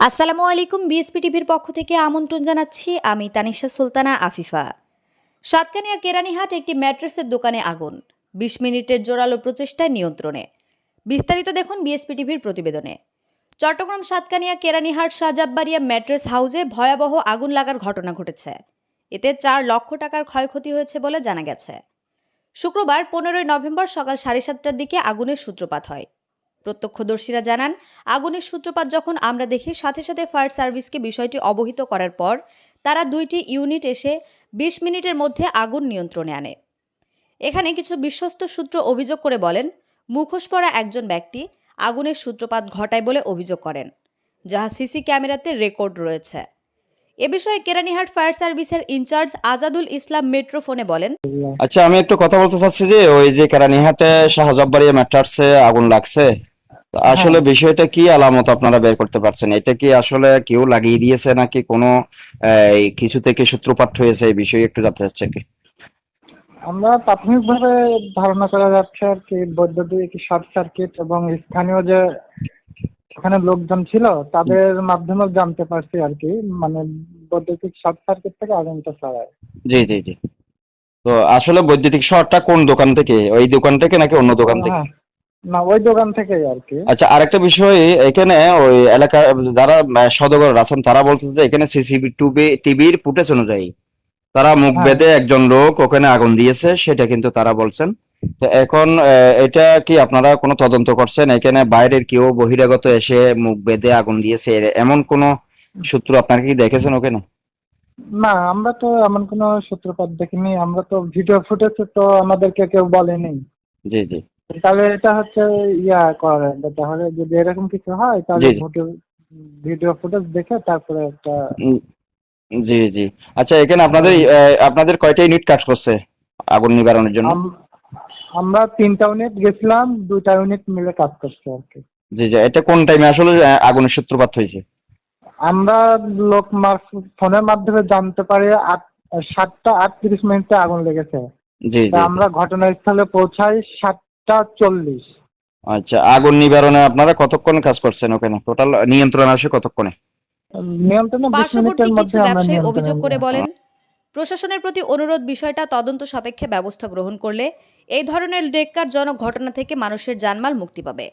আসসালামু আলাইকুম বিএসপি টিভির পক্ষ থেকে আমন্ত্রণ জানাচ্ছি আমি তানিশা সুলতানা আফিফা। সাতকানিয়া কেরানীহাট একটি ম্যাট্রেসের দোকানে আগুন। বিশ মিনিটের জোরালো প্রচেষ্টায় নিয়ন্ত্রণে। বিস্তারিত দেখুন বিএসপি টিভির প্রতিবেদনে। চট্টগ্রাম সাতকানিয়া কেরানীহাট সাজাববাড়িয়া ম্যাট্রেস হাউসে ভয়াবহ আগুন লাগার ঘটনা ঘটেছে। এতে চার লক্ষ টাকার ক্ষয়ক্ষতি হয়েছে বলে জানা গেছে। শুক্রবার পনেরোই নভেম্বর সকাল সাড়ে সাতটার দিকে আগুনের সূত্রপাত হয়। প্রত্যক্ষদর্শীরা জানান, আগুনের সূত্রপাত যখন আমরা দেখি, সাথে সাথে ফায়ার সার্ভিসকে বিষয়টি অবহিত করার পর তারা দুইটি ইউনিট এসে বিশ মিনিটের মধ্যে আগুন নিয়ন্ত্রণে আনে। এখানে কিছু বিশ্বস্ত সূত্র অভিযোগ করে বলেন, মুখোশ পরা একজন ব্যক্তি আগুনের সূত্রপাত ঘটায় বলে অভিযোগ করেন, যাহা সিসি ক্যামেরাতে রেকর্ড রয়েছে। এ বিষয়ে কেরানীহাট ফায়ার সার্ভিসের ইনচার্জ আজাদুল ইসলাম মেট্রো ফোনে বলেন আচ্ছা আমি একটু কথা বলতে চাচ্ছি যে, ওই যে কেরানীহাটে শাহজাববাড়িয়া ম্যাটার্সে আগুন লাগছে তো আসলে বিষয়টা কি আলামত আপনারা বের করতে পারছেন? এটা কি আসলে কেউ লাগিয়ে দিয়েছে নাকি কোনো এই, কিছু থেকে সূত্রপাত হয়েছে? এই বিষয়ে একটু জানতে চাচ্ছে কি। আমরা প্রাথমিকভাবে ধারণা করা যাচ্ছে আর কি বৈদ্যুতিক শর্ট সার্কিট এবং স্থানীয় যে ওখানে লোকজন ছিল তাদের মাধ্যমে জানতে পারছি আর কি মানে বৈদ্যুতিক শর্ট সার্কিট থেকে আগুনটা ছড়ায় জি জি জি। তো আসলে বৈদ্যুতিক শর্টটা কোন দোকান থেকে? ওই দোকান থেকে নাকি অন্য দোকান থেকে? হ্যাঁ। না ওই দোকান থেকেই আর কি। আচ্ছা আরেকটা বিষয় এখানে ওই এলাকার যারা সদগর আছেন তারা বলতেছে যে এখানে সিসিবি টুবি টিভির ফুটেজ অনুযায়ী তারা মুখ হ্যাঁ। বেঁধে একজন লোক ওখানে আগুন দিয়েছে সেটা কিন্তু তারা বলছেন। তো এখন এটা কি আপনারা কোনো তদন্ত করছেন? এখানে বাইরের কেউ বহিরাগত এসে মুখ বেঁধে আগুন দিয়েছে? এমন কোনো সূত্র আপনারা কি দেখেছেন ওখানে? না আমরা তো এমন কোনো সূত্রপাত দেখিনি। আমরা তো ভিডিও ফুটেজ তো আমাদেরকে কেউ বলেনি। জি জি। তাহলে এটা হচ্ছে ইয়া করে তাহলে যদি এরকম কিছু হয় তাহলে। ভিডিও ফুটেজ দেখে তারপরে একটা জি জি। আচ্ছা এখানে আপনাদের আপনাদের কয়টা ইউনিট কাজ করছে আগুন নিবারণের জন্য? আমরা তিনটা ইউনিট গেছিলাম দুইটা ইউনিট মিলে কাজ করছে আর কি। জি জি। এটা কোন টাইমে আসলে আগুনের সূত্রপাত হয়েছে। আমরা লোক ফোনের মাধ্যমে জানতে পারি আট সাতটা আটত্রিশ মিনিটে আগুন লেগেছে। জি জি আমরা ঘটনাস্থলে পৌঁছাই সাতটা চল্লিশ। আচ্ছা আগুন নিবারণে আপনারা কতক্ষণ কাজ করছেন ওখানে? টোটাল নিয়ন্ত্রণ আসে কতক্ষণে? নিয়ন্ত্রণে পার্শ্ববর্তী কিছু ব্যবসায়ী অভিযোগ করে বলেন প্রশাসনের প্রতি অনুরোধ বিষয়টা তদন্ত সাপেক্ষে ব্যবস্থা গ্রহণ করলে এই ধরনের জনক ঘটনা থেকে মানুষের জানমাল মুক্তি পাবে।